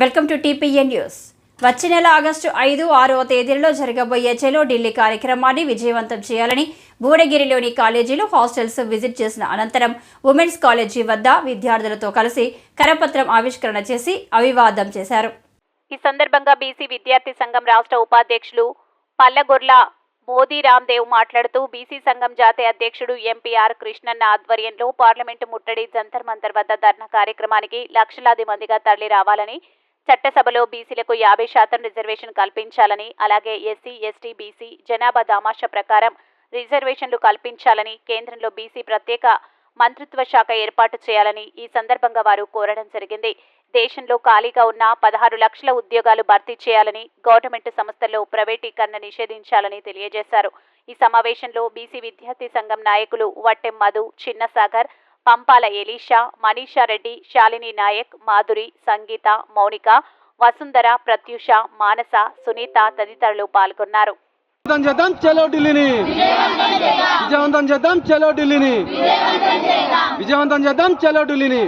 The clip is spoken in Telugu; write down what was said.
Welcome to TPN news. వచ్చే నెల ఆగస్టు ఐదు ఆరవ తేదీలలో జరగబోయే చెలో ఢిల్లీ కార్యక్రమాన్ని విజయవంతం చేయాలని భువనగిరిలోని కాలేజీలు హాస్టల్స్ విజిట్ చేసిన అనంతరం ఉమెన్స్ కాలేజీ వద్ద విద్యార్థులతో కలిసి కరపత్రం ఆవిష్కరణ చేసి అవివాదం చేశారు. ఈ సందర్భంగా బీసీ విద్యార్థి సంఘం రాష్ట్ర ఉపాధ్యక్షులు పల్లగొర్ల మోదీ రామ్దేవ్ మాట్లాడుతూ బీసీ సంఘం జాతీయ అధ్యక్షుడు ఎంపీఆర్ కృష్ణన్న ఆధ్వర్యంలో పార్లమెంటు ముట్టడి జంతర్ మంతర్ వద్ద ధర్నా కార్యక్రమానికి లక్షలాది మందిగా తరలి రావాలని చట్టసభలో బీసీలకు యాభై శాతం రిజర్వేషన్ కల్పించాలని అలాగే ఎస్సీ ఎస్టీ బీసీ జనాభా దామాష ప్రకారం రిజర్వేషన్లు కల్పించాలని కేంద్రంలో బీసీ ప్రత్యేక మంత్రిత్వ శాఖ ఏర్పాటు చేయాలని ఈ సందర్భంగా వారు కోరడం జరిగింది. దేశంలో ఖాళీగా ఉన్న పదహారు లక్షల ఉద్యోగాలు భర్తీ చేయాలని గవర్నమెంట్ సంస్థల్లో ప్రైవేటీకరణ నిషేధించాలని తెలియజేశారు. ఈ సమావేశంలో బీసీ విద్యార్థి సంఘం నాయకులు వట్టెం మధు చిన్నసాగర్ పంపాల ఎలీషా మనీషా రెడ్డి శాలిని నాయక్ మాధురి సంగీత మౌనిక వసుంధర ప్రత్యూష మానస సునీత తదితరులు పాల్గొన్నారు. విజయవంతం చేద్దాం చలో ఢిల్లీని. విజయవంతం చేద్దాం చలో ఢిల్లీని. విజయవంతం చేద్దాం చలో ఢిల్లీని.